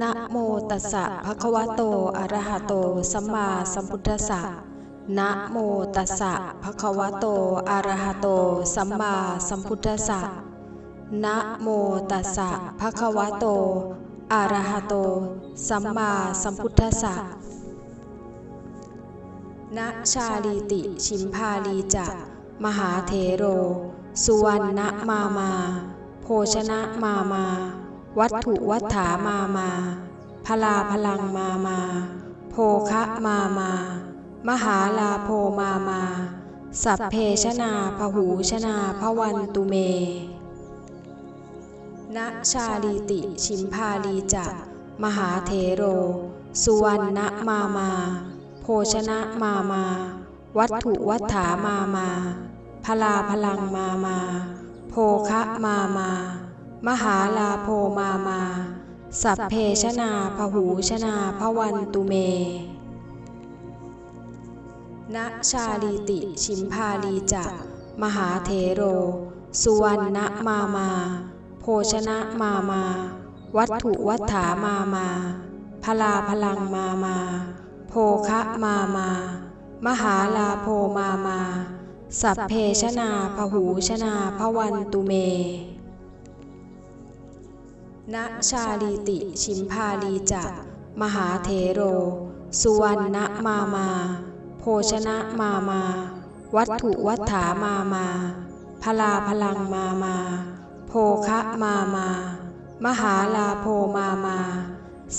นะโมตัสสะภะคะวะโต อะระหะโต สัมมาสัมพุทธัสสะ นะโมตัสสะภะคะวะโต อะระหะโต สัมมาสัมพุทธัสสะ นะโมตัสสะภะคะวะโต อะระหะโต สัมมาสัมพุทธัสสะนะชาลีติชิมพาลีจะมหาเถโร สุวรรณมามา โภชนะมามา วัตถุวัฏฐามามา พลาพลังมามา โภคะมามา มหาลาโพมามา สัพเพชนาพหูชนาพวันตุเมณชาลีติชิมพาลีจะมหาเถโร สุวรรณมามา โภชนะมามา วัตถุวัฏฐามามา พลาพลังมามา โภคะมามาม มหาลาโพมามา สัพเพชนาพหูชนาพวันตุเมณชาลีติชิมพาลีจะมหาเถโร สุวรรณมามา โภชนะมามา วัตถุวัฏฐามามา พลาพลังมามา โภคะมามา มหาลาโพมามา สัพเพชนาพหูชนาพวันตุเม ณชาลีติชิมพาลีจะมหาเถโร สุวรรณมามา โภชนะมามา วัตถุวัฏฐามามา พลาพลังมามา โภคะมามา มหาลาโพมามา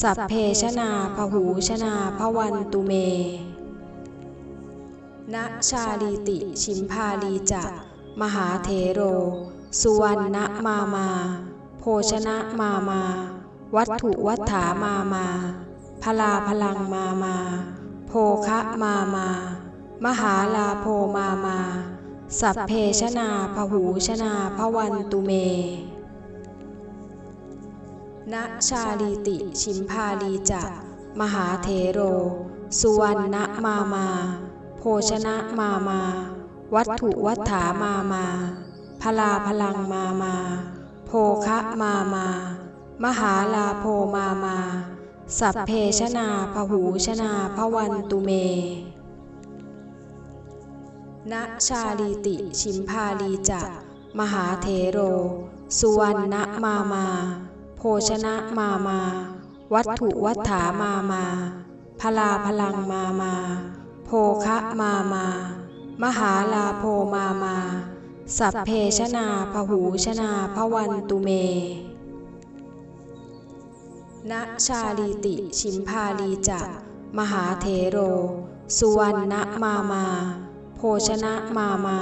สัพเพชนาพหูชนาพวันตุเม ณชาลีติชิมพาลีจะมหาเถโร สุวรรณมามา โภชนะมามา วัตถุวัฏฐามามาพลาพลังมามา โภคะมามา มหาลาโพมามา สัพเพชนาพหูชนาพวันตุเมณชาลีติชิมพาลีจะมหาเถโร สุวรรณมามา โภชนะมามา วัตถุวัฏฐามามาพลาพลังมามา ภคะมามา มหาลาโพมามา สัพเพชนาพหูชนาพวันตุเมณชาลีติชิมพาลีจะมหาเถโร สุวรรณมามา โภชนะมามา วัตถุวัฏฐามามา พลาพลังมามา โภคะมามา มหาลาโพมามา สัพเพชนาพหูชนาพวันตุเมณชาลีติชิมพาลีจะ มหาเถโร สุวรรณมามา โภชนะมามา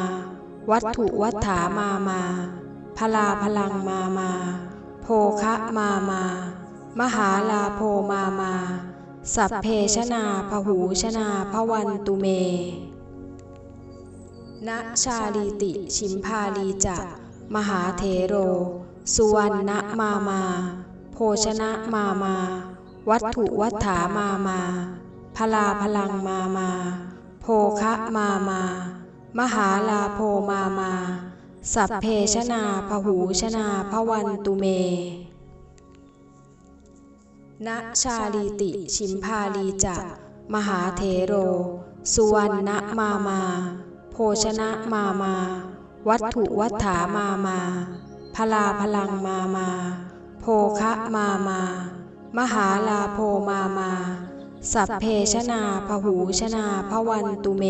วัตถุวัฏฐามามา พลาพลังมามา โภคะมามา มหาลาโพมามา สัพเพชนาพหูชนาพวันตุเม ณชาลีติชิมพาลีจะมหาเถโร สุวรรณมามา โภชนะมามา วัตถุวัฏฐามามา พลาพลังมามา โภคะมามา มหาลาโพมามา สัพเพชนาพหูชนาพวันตุเมณชาลีติชิมพาลีจะมหาเถโร สุวรรณมามา ชนะมามา วัตถุวัฏฐามามา พลาพลังมามา โภคะมามา มหาลาโพมามา สัพเพชนาพหูชนาพวันตุเม